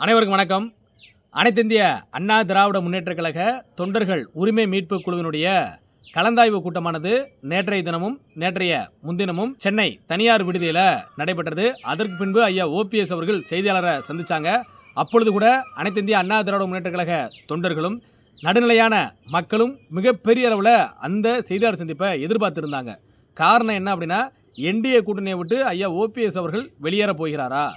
அனைவருக்கும் வணக்கம். அனைத்திந்திய அண்ணா திராவிட முன்னேற்றக் கழக தொண்டர்கள் உரிமை மீட்பு குழுவினுடைய கலந்தாய்வு கூட்டமானது நேற்றைய தினமும் நேற்றைய முன்தினமும் சென்னை தனியார் விடுதியில் நடைபெற்றது. அதற்கு பின்பு ஐயா ஓபிஎஸ் அவர்கள் செய்தியாளரை சந்தித்தாங்க அப்பொழுது கூட அனைத்திந்திய அண்ணா திராவிட முன்னேற்றக் கழக தொண்டர்களும் நடுநிலையான மக்களும் மிகப்பெரிய அளவில் அந்த செய்தியாளர் சந்திப்பை எதிர்பார்த்துருந்தாங்க. காரணம் என்ன அப்படின்னா என்டிஏ கூட்டணியை விட்டு ஐயா ஓபிஎஸ் அவர்கள் வெளியேற போகிறாரா?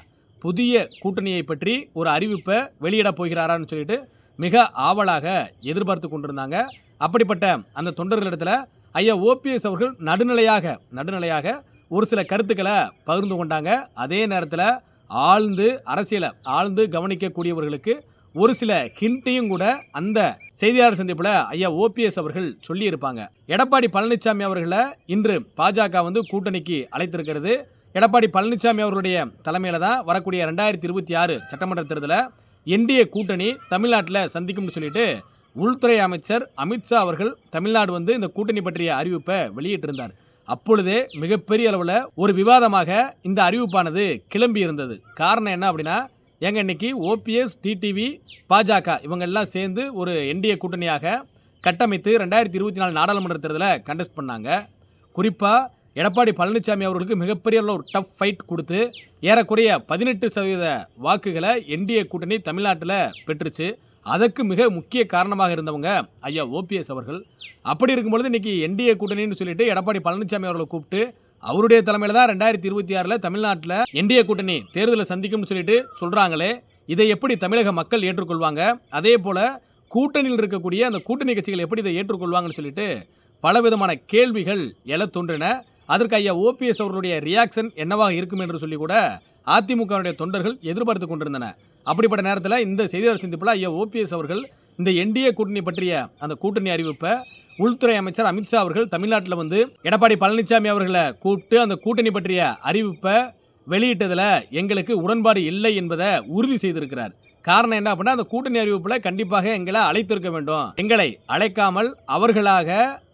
புதிய கூட்டணியை பற்றி ஒரு அறிவிப்பை வெளியிடப் போகிறாரான்னு சொல்லிட்டு மிக ஆவலாக எதிர்பார்த்து கொண்டிருந்தாங்க. அப்படிப்பட்ட அந்த தொண்டர்களிடத்தில் ஐயா ஓபிஎஸ் அவர்கள் நடுநிலையாக நடுநிலையாக ஒரு சில கருத்துக்களை பகிர்ந்து கொண்டாங்க. அதே நேரத்தில் ஆழ்ந்து அரசியலை ஆழ்ந்து கவனிக்கக்கூடியவர்களுக்கு ஒரு சில ஹிண்ட்டையும் கூட அந்த செய்தியாளர் சந்திப்பில் ஐயா ஓபிஎஸ் அவர்கள் சொல்லியிருப்பாங்க. எடப்பாடி பழனிசாமி அவர்களை இன்று பாஜக வந்து கூட்டணிக்கு அழைத்திருக்கிறது. எடப்பாடி பழனிசாமி அவர்களுடைய தலைமையில் தான் வரக்கூடிய ரெண்டாயிரத்தி இருபத்தி ஆறு சட்டமன்ற தேர்தலில் என்டிஏ கூட்டணி தமிழ்நாட்டில் சந்திக்கும்னு சொல்லிட்டு உள்துறை அமைச்சர் அமித்ஷா அவர்கள் தமிழ்நாடு வந்து இந்த கூட்டணி பற்றிய அறிவிப்பை வெளியிட்டிருந்தார். அப்பொழுதே மிகப்பெரிய அளவில் ஒரு விவாதமாக இந்த அறிவிப்பானது கிளம்பி இருந்தது. காரணம் என்ன அப்படின்னா எங்க இன்னைக்கு ஓபிஎஸ் டிடிவி பாஜக இவங்க எல்லாம் சேர்ந்து ஒரு என்டிஏ கூட்டணியாக கட்டமைத்து ரெண்டாயிரத்தி இருபத்தி நாலு நாடாளுமன்ற தேர்தலை கண்டஸ்ட் பண்ணாங்க. குறிப்பாக எடப்பாடி பழனிசாமி அவர்களுக்கு மிகப்பெரிய ஒரு டஃப் ஃபைட் கொடுத்து ஏறக்குறைய பதினெட்டு சதவீத வாக்குகளை என்டிஏ கூட்டணி தமிழ்நாட்டில் பெற்றுச்சு. அதற்கு மிக முக்கிய காரணமாக இருந்தவங்க ஐயா ஓபிஎஸ் அவர்கள். அப்படி இருக்கும்பொழுது இன்றைக்கி என்டிஏ கூட்டணின்னு சொல்லிட்டு எடப்பாடி பழனிசாமி அவர்களை கூப்பிட்டு அவருடைய தலைமையில் தான் ரெண்டாயிரத்தி இருபத்தி ஆறில் தமிழ்நாட்டில் என்டிஏ கூட்டணி தேர்தலை சந்திக்கும்னு சொல்லிட்டு சொல்கிறாங்களே இதை எப்படி தமிழக மக்கள் ஏற்றுக்கொள்வாங்க? அதே போல் கூட்டணியில் இருக்கக்கூடிய அந்த கூட்டணி கட்சிகள் எப்படி இதை ஏற்றுக்கொள்வாங்கன்னு சொல்லிட்டு பலவிதமான கேள்விகள் எழ தோன்றின. அதற்கு ஐயா ஓபிஎஸ் அவர்களுடைய ரியாக்ஷன் என்னவாக இருக்கும் என்று சொல்லி கூட அதிமுகவுடைய தொண்டர்கள் எதிர்பார்த்து கொண்டிருந்தன. அப்படிப்பட்ட நேரத்தில் இந்த செய்தியாளர் சந்திப்பில் ஐயா ஓபிஎஸ் அவர்கள் இந்த என்டிஏ கூட்டணி பற்றிய அந்த கூட்டணி அறிவிப்பை உள்துறை அமைச்சர் அமித்ஷா அவர்கள் தமிழ்நாட்டில் வந்து எடப்பாடி பழனிசாமி அவர்களை கூப்பிட்டு அந்த கூட்டணி பற்றிய அறிவிப்பை வெளியிட்டதில் எங்களுக்கு உடன்பாடு இல்லை என்பதை உறுதி செய்திருக்கிறார். காரணம் என்ன அப்படின்னா அந்த கூட்டணி அறிவிப்பில் கண்டிப்பாக எங்களை அழைத்திருக்க வேண்டும். எங்களை அழைக்காமல் அவர்களாக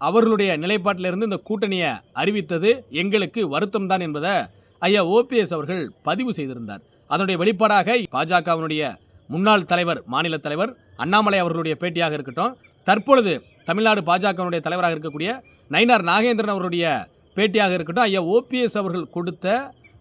அவர்களுடைய நிலைப்பாட்டிலிருந்து இந்த கூட்டணியை அறிவித்தது எங்களுக்கு வருத்தம் தான் என்பதை ஐயா ஓபிஎஸ் அவர்கள் பதிவு செய்திருந்தார். அதனுடைய வெளிப்பாடாக பாஜகவினுடைய முன்னாள் தலைவர் மாநில தலைவர் அண்ணாமலை அவர்களுடைய பேட்டியாக இருக்கட்டும் தற்பொழுது தமிழ்நாடு பாஜகவினுடைய தலைவராக இருக்கக்கூடிய நயினார் நாகேந்திரன் அவருடைய பேட்டியாக இருக்கட்டும் ஐயா ஓபிஎஸ் அவர்கள் கொடுத்த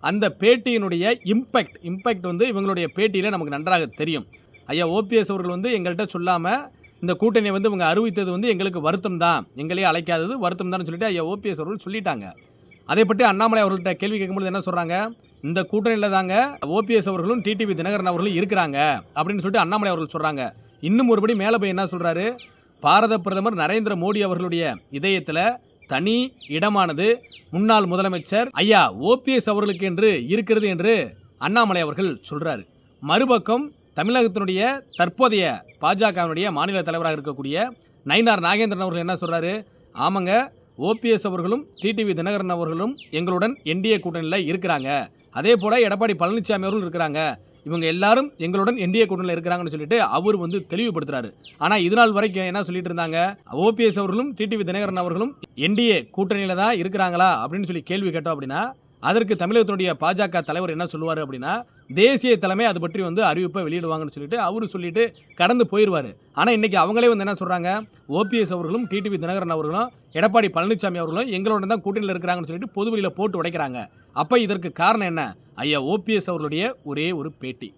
அந்த பேட்டியினுடைய இம்பேக்ட் இம்பேக்ட் வந்து இவங்களுடைய பேட்டியில் நமக்கு நன்றாக தெரியும். ஐயா ஓபிஎஸ் அவர்கள் வந்து எங்கள்கிட்ட சொல்லாமல் இந்த கூட்டணியை வந்து இவங்க அறிவித்தது வந்து எங்களுக்கு வருத்தம் தான் எங்களையே அழைக்காதது வருத்தம் தான் சொல்லிட்டு ஐயா ஓபிஎஸ் அவர்கள் சொல்லிட்டாங்க. அதை பற்றி அண்ணாமலை அவர்கள்ட்ட கேள்வி கேட்கும்போது என்ன சொல்கிறாங்க இந்த கூட்டணியில் தாங்க ஓபிஎஸ் அவர்களும் டிடிவி தினகரன் அவர்களும் இருக்கிறாங்க அப்படின்னு சொல்லிட்டு அண்ணாமலை அவர்கள் சொல்கிறாங்க இன்னும் ஒருபடி மேலே போய் என்ன சொல்கிறாரு பாரத பிரதமர் நரேந்திர மோடி அவர்களுடைய இதயத்தில் தனி இடமானது முன்னாள் முதலமைச்சர் ஐயா ஓபிஎஸ் அவர்களுக்கு என்று இருக்கிறது என்று அண்ணாமலை அவர்கள் சொல்றாரு. மறுபக்கம் தமிழகத்தினுடைய தற்போதைய பாஜகவினுடைய மாநில தலைவராக இருக்கக்கூடிய நயினார் நாகேந்திரன் அவர்கள் என்ன சொல்றாரு? ஆமாங்க ஓபிஎஸ் அவர்களும் டிடிவி தினகரன் அவர்களும் எங்களுடன் என்டிஏ கூட்டணியில் இருக்கிறாங்க. அதே போல் எடப்பாடி பழனிசாமி அவர்கள் இருக்கிறாங்க. இவங்க எல்லாரும் எங்களுடன் என்டிஏ கூட்டணியில் இருக்கிறாங்கன்னு சொல்லிட்டு அவர் வந்து தெளிவுபடுத்துறாரு. ஆனால் இதனால் வரைக்கும் என்ன சொல்லிட்டு இருந்தாங்க? ஓபிஎஸ் அவர்களும் டிடிவி தினகரன் அவர்களும் என்டிஏ கூட்டணியில் தான் இருக்கிறாங்களா? அப்படின்னு சொல்லி கேள்வி கேட்டோம் அப்படின்னா அதற்கு தமிழகத்தினுடைய பாஜக தலைவர் என்ன சொல்லுவார் அப்படின்னா தேசிய தலைமை அது பற்றி வந்து அறிவிப்பை வெளியிடுவாங்கன்னு சொல்லிட்டு அவரு சொல்லிட்டு கடந்து போயிடுவார் ஆனால் இன்னைக்கு அவங்களே வந்து என்ன சொல்கிறாங்க ஓபிஎஸ் அவர்களும் டிடிவி தினகரன் அவர்களும் எடப்பாடி பழனிசாமி அவர்களும் எங்களோட தான் கூட்டணியில் இருக்கிறாங்கன்னு சொல்லிட்டு பொதுவெளியில் போட்டு உடைக்கிறாங்க. அப்போ இதற்கு காரணம் என்ன? ஐயா ஓபிஎஸ் அவர்களுடைய ஒரே ஒரு பேட்டி.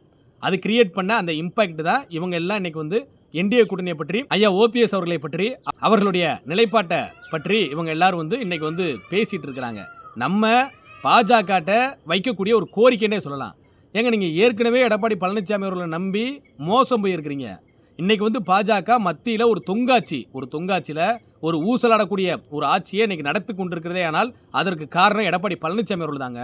அது கிரியேட் பண்ண அந்த இம்பாக்ட் தான் இவங்க எல்லாம் இன்னைக்கு வந்து என்டிஏ கூட்டணியை பற்றி ஐயா ஓபிஎஸ் அவர்களை பற்றி அவர்களுடைய நிலைப்பாட்டை பற்றி இவங்க எல்லாரும் வந்து இன்னைக்கு வந்து பேசிட்டு இருக்கிறாங்க. நம்ம பாஜகட்ட வைக்கக்கூடிய ஒரு கோரிக்கைன்னே சொல்லலாம். ஏங்க நீங்கள் ஏற்கனவே எடப்பாடி பழனிசாமி அவர்களை நம்பி மோசம் போயிருக்கிறீங்க. இன்றைக்கி வந்து பாஜக மத்தியில் ஒரு தொங்காட்சி ஒரு தொங்காட்சியில் ஒரு ஊசலாடக்கூடிய ஒரு ஆட்சியை இன்றைக்கி நடத்தி கொண்டிருக்கிறதே ஆனால் அதற்கு காரணம் எடப்பாடி பழனிசாமி அவர்கள் தாங்க.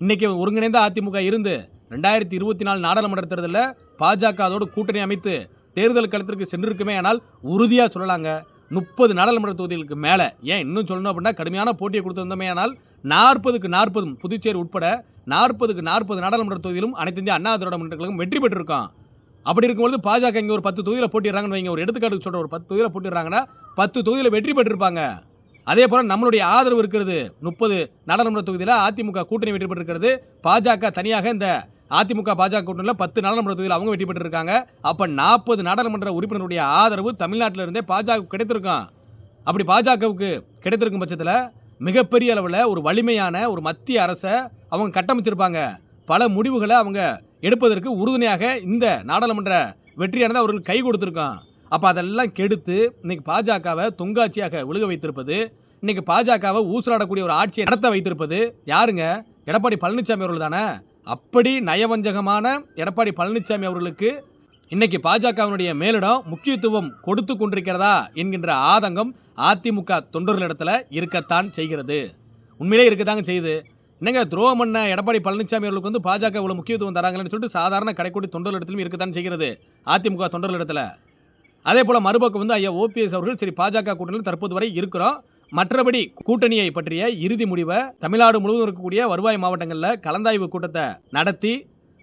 இன்றைக்கி ஒருங்கிணைந்த அதிமுக இருந்து ரெண்டாயிரத்தி இருபத்தி நாலு நாடாளுமன்ற தேர்தலில் பாஜக அதோடு கூட்டணி அமைத்து தேர்தல் களத்திற்கு சென்றிருக்குமே ஆனால் உறுதியாக சொல்லலாங்க. முப்பது நாடாளுமன்ற தொகுதிகளுக்கு மேலே. ஏன் இன்னும் சொல்லணும் அப்படின்னா கடுமையான போட்டியை கொடுத்திருந்தோமே ஆனால் நாற்பதுக்கு நாற்பதும் புதுச்சேரி உட்பட நாற்பதுக்கு நாற்பது நாடாளுமன்ற தொகுதியிலும் அனைத்து இந்திய அண்ணா திராவிட முன்னேற்ற கழகம் வெற்றி பெற்றிருக்கோம் அப்படி இருக்கும்போது பாஜக இங்கே ஒரு பத்து தொகுதியில் போட்டிடுறாங்கன்னு வைங்க. ஒரு எடுத்துக்காட்டுக்கு சொல்கிற ஒரு பத்து தொகுதியில் போட்டிடுறாங்கன்னா பத்து தொகுதியில் வெற்றி பெற்றிருப்பாங்க. அதே போல் நம்மளுடைய ஆதரவு இருக்கிறது. முப்பது நாடாளுமன்ற தொகுதியில் அதிமுக கூட்டணி வெற்றி பெற்றிருக்கிறது. பாஜக தனியாக இந்த அதிமுக பாஜக கூட்டணியில் பத்து நாடாளுமன்ற தொகுதியில் அவங்க வெற்றி பெற்றிருக்காங்க. அப்போ நாற்பது நாடாளுமன்ற உறுப்பினருடைய ஆதரவு தமிழ்நாட்டில் இருந்தே பாஜக கிடைத்திருக்கான் அப்படி பாஜகவுக்கு கிடைத்திருக்கும் பட்சத்தில் மிகப்பெரிய அளவில் ஒரு வலிமையான ஒரு மத்திய அரசை அவங்க கட்டமைச்சிருப்பாங்க. பல முடிவுகளை அவங்க எடுப்பதற்கு உறுதுணையாக இந்த நாடாளுமன்ற வெற்றியானது அவர்கள் கை கொடுத்துருக்கோம் அப்போ அதெல்லாம் கெடுத்து இன்னைக்கு பாஜகவை தொங்காட்சியாக விழுக வைத்திருப்பது இன்னைக்கு பாஜகவை ஊசலாடக்கூடிய ஒரு ஆட்சியை நடத்த வைத்திருப்பது யாருங்க? எடப்பாடி பழனிசாமி அவர்கள் தானே? அப்படி நயவஞ்சகமான எடப்பாடி பழனிசாமி அவர்களுக்கு இன்னைக்கு பாஜகவினுடைய மேலிடம் முக்கியத்துவம் கொடுத்து கொண்டிருக்கிறதா என்கின்ற ஆதங்கம் அதிமுக தொண்டர்களிடத்தில் இருக்கத்தான் செய்கிறது. உண்மையிலே இருக்கத்தாங்க செய்யுது. என்னங்க துரோகம் பண்ண எடப்பாடி பழனிசாமி அவர்களுக்கு வந்து பாஜக இவ்வளோ முக்கியத்துவம் தராங்கன்னு சொல்லிட்டு சாதாரண கடைக்கோடி தொண்டர்களிடத்திலும் இருக்கத்தான் செய்கிறது அதிமுக தொண்டர்களிடத்துல. அதே போல் மறுபக்கம் வந்து ஐயா ஓபிஎஸ் அவர்கள் சரி பாஜக கூட்டணியில் தற்போது வரை இருக்கிறோம். மற்றபடி கூட்டணியை பற்றிய இறுதி முடிவை தமிழ்நாடு முழுவதும் இருக்கக்கூடிய வருவாய் மாவட்டங்களில் கலந்தாய்வு கூட்டத்தை நடத்தி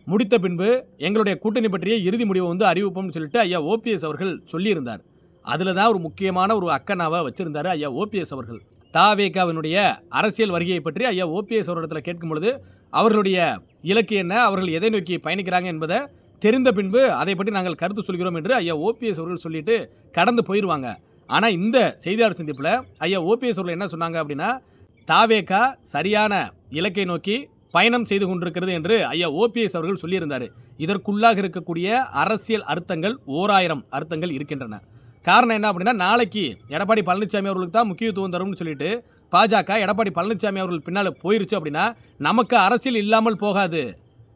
முடித்த பின்பு எங்களுடைய கூட்டணி பற்றிய இறுதி முடிவை வந்து அறிவிப்போம்னு சொல்லிட்டு ஐயா ஓபிஎஸ் அவர்கள் சொல்லியிருந்தார். அதில் தான் ஒரு முக்கியமான ஒரு அக்கனாவை வச்சுருந்தார் ஐயா ஓபிஎஸ் அவர்கள். தாவேகாவினுடைய அரசியல் வருகையை பற்றி ஐயா ஓபிஎஸ் அவரிடத்தில் கேட்கும் பொழுது அவர்களுடைய இலக்கு என்ன? அவர்கள் எதை நோக்கி பயணிக்கிறாங்க என்பதை தெரிந்த பின்பு அதை பற்றி நாங்கள் கருத்து சொல்கிறோம் என்று ஐயா ஓபிஎஸ் அவர்கள் சொல்லிட்டு கடந்து போயிடுவாங்க ஆனால் இந்த செய்தியாளர் சந்திப்பில் ஐயா ஓபிஎஸ் அவர்கள் என்ன சொன்னாங்க அப்படின்னா தாவேக்கா சரியான இலக்கை நோக்கி பயணம் செய்து கொண்டிருக்கிறது என்று ஐயா ஓபிஎஸ் அவர்கள் சொல்லியிருந்தார். இதற்குள்ளாக இருக்கக்கூடிய அரசியல் அர்த்தங்கள் ஓராயிரம் அர்த்தங்கள் இருக்கின்றன. காரணம் என்ன அப்படின்னா நாளைக்கு எடப்பாடி பழனிசாமி அவர்களுக்கு தான் முக்கியத்துவம் தரும்னு சொல்லிட்டு பாஜக எடப்பாடி பழனிசாமி அவர்கள் பின்னால் போயிருச்சு அப்படின்னா நமக்கு அரசியல் இல்லாமல் போகாது.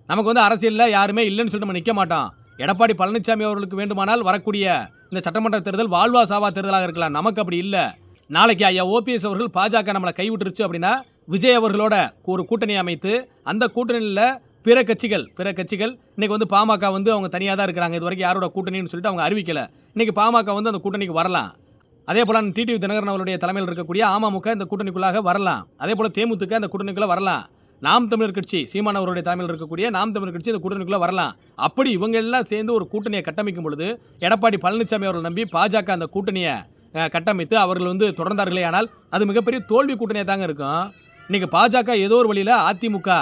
நமக்கு வந்து அரசியலில் யாருமே இல்லைன்னு சொல்லிட்டு நம்ம நிற்க மாட்டோம். எடப்பாடி பழனிசாமி அவர்களுக்கு வேண்டுமானால் வரக்கூடிய இந்த சட்டமன்ற தேர்தல் வாழ்வா சாவா தேர்தலாக இருக்கலாம். நமக்கு அப்படி இல்லை. நாளைக்கு ஐயா ஓபிஎஸ் அவர்கள் பாஜக நம்மளை கைவிட்டுருச்சு அப்படின்னா விஜய் அவர்களோட ஒரு கூட்டணி அமைத்து அந்த கூட்டணியில் பிற கட்சிகள் பிற கட்சிகள் இன்றைக்கி வந்து பாமக வந்து அவங்க தனியாக தான் இருக்கிறாங்க. இது வரைக்கும் யாரோட கூட்டணின்னு சொல்லிட்டு அவங்க அறிவிக்கலை. இன்றைக்கி பாமக வந்து அந்த கூட்டணிக்கு வரலாம். அதே போல் டிடிவி தினகரன் அவருடைய தலைமையில் இருக்கக்கூடிய அமமுக இந்த கூட்டணிக்குள்ளாக வரலாம். அதே போல் தேமுதிக அந்த கூட்டணிக்குள்ளே வரலாம். நாம் தமிழர் கட்சி சீமான் அவருடைய தலைமையில் இருக்கக்கூடிய நாம் தமிழர் கட்சி இந்த கூட்டணிக்குள்ளே வரலாம். அப்படி இவங்க எல்லாம் சேர்ந்து ஒரு கூட்டணியை கட்டமைக்கும் பொழுது எடப்பாடி பழனிசாமி அவர்கள் நம்பி பாஜக அந்த கூட்டணியை கட்டமைத்து அவர்கள் வந்து தொடர்ந்தார்களே. ஆனால் அது மிகப்பெரிய தோல்வி கூட்டணியாக தாங்க இருக்கும். இன்றைக்கி பாஜக ஏதோ ஒரு வழியில் அதிமுக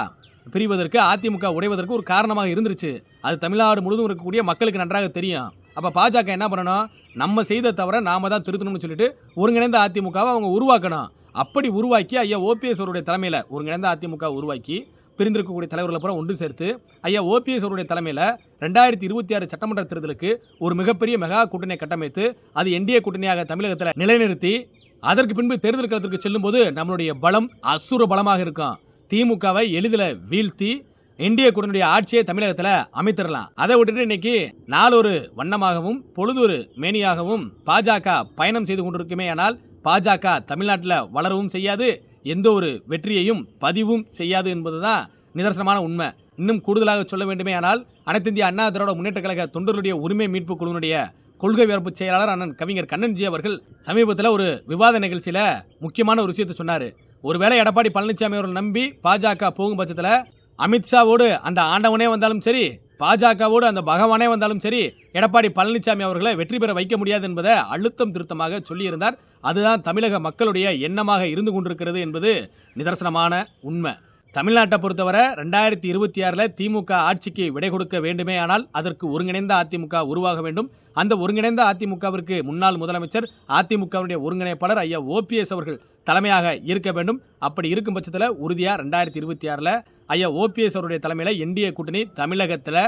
பிரிவதற்கு அதிமுக உடைவதற்கு ஒரு காரணமாக இருந்துருச்சு. அது தமிழ்நாடு முழுவதும் இருக்கக்கூடிய மக்களுக்கு நன்றாக தெரியும். அப்போ பாஜக என்ன பண்ணணும்? நம்ம செய்த தவிர நாம தான் திருத்தணும்னு சொல்லிட்டு ஒருங்கிணைந்த அதிமுகவை அவங்க உருவாக்கணும். அப்படி உருவாக்கி ஐயா ஓபிஎஸ் அவருடைய தலைமையில் ஒருங்கிணைந்த அதிமுக உருவாக்கி பிரிந்திருக்கக்கூடிய தலைவர்களை பூரா ஒன்று சேர்த்து ஐயா ஓபிஎஸ் அவருடைய தலைமையில் ரெண்டாயிரத்தி இருபத்தி ஆறு சட்டமன்ற தேர்தலுக்கு ஒரு மிகப்பெரிய மெகா கூட்டணியை கட்டமைத்து அது என்டிஏ கூட்டணியாக தமிழகத்தில் நிலைநிறுத்தி அதற்கு பின்பு தேர்தல் களத்திற்கு செல்லும்போது நம்மளுடைய பலம் அசுர பலமாக இருக்கும். திமுகவை எளிதில் வீழ்த்தி இந்திய குடனுடைய ஆட்சியை தமிழகத்தில் அமைத்திடலாம். அதை விட்டுட்டு இன்னைக்கு நாளொரு வண்ணமாகவும் பொழுதொரு மேனியாகவும் பாஜக பயணம் செய்து கொண்டிருக்குமே ஆனால் பாஜக தமிழ்நாட்டில் வளரவும் செய்யாது எந்த ஒரு வெற்றியையும் பதிவும் செய்யாது என்பதுதான் நிதர்சனமான உண்மை. இன்னும் கூடுதலாக சொல்ல வேண்டுமே ஆனால் அனைத்து இந்திய அண்ணா திராவிட முன்னேற்ற கழக தொண்டர்களுடைய உரிமை மீட்பு குழுவினுடைய கொள்கை வரப்பு செயலாளர் அண்ணன் கவிஞர் கண்ணன்ஜி அவர்கள் சமீபத்தில் ஒரு விவாத நிகழ்ச்சியில் முக்கியமான ஒரு விஷயத்தை சொன்னார். ஒருவேளை எடப்பாடி பழனிசாமி அவர்கள் நம்பி பாஜக போகும் பட்சத்தில் அமித்ஷாவோடு அந்த ஆண்டவனே வந்தாலும் சரி பாஜகவோடு அந்த பகவானே வந்தாலும் சரி எடப்பாடி பழனிசாமி அவர்களை வெற்றி பெற வைக்க முடியாது என்பதை அழுத்தம் திருத்தமாக சொல்லியிருந்தார். அதுதான் தமிழக மக்களுடைய எண்ணமாக இருந்து கொண்டிருக்கிறது என்பது நிதர்சனமான உண்மை. தமிழ்நாட்டை பொறுத்தவரை ரெண்டாயிரத்தி இருபத்தி ஆறில் திமுக ஆட்சிக்கு விடை கொடுக்க வேண்டுமே ஆனால் அதற்கு ஒருங்கிணைந்த அதிமுக உருவாக வேண்டும். அந்த ஒருங்கிணைந்த அதிமுகவிற்கு முன்னாள் முதலமைச்சர் அதிமுகவுடைய ஒருங்கிணைப்பாளர் ஐயா ஓபிஎஸ் அவர்கள் தலைமையாக இருக்க வேண்டும். அப்படி இருக்கும் பட்சத்தில் உறுதியாக ரெண்டாயிரத்தி இருபத்தி ஆறில் ஐயா ஓபிஎஸ் அவருடைய தலைமையில் என்டிஏ கூட்டணி தமிழகத்தில்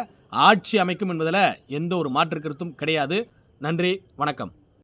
ஆட்சி அமைக்கும் என்பதில் எந்த ஒரு மாற்று கருத்தும் கிடையாது. நன்றி வணக்கம்.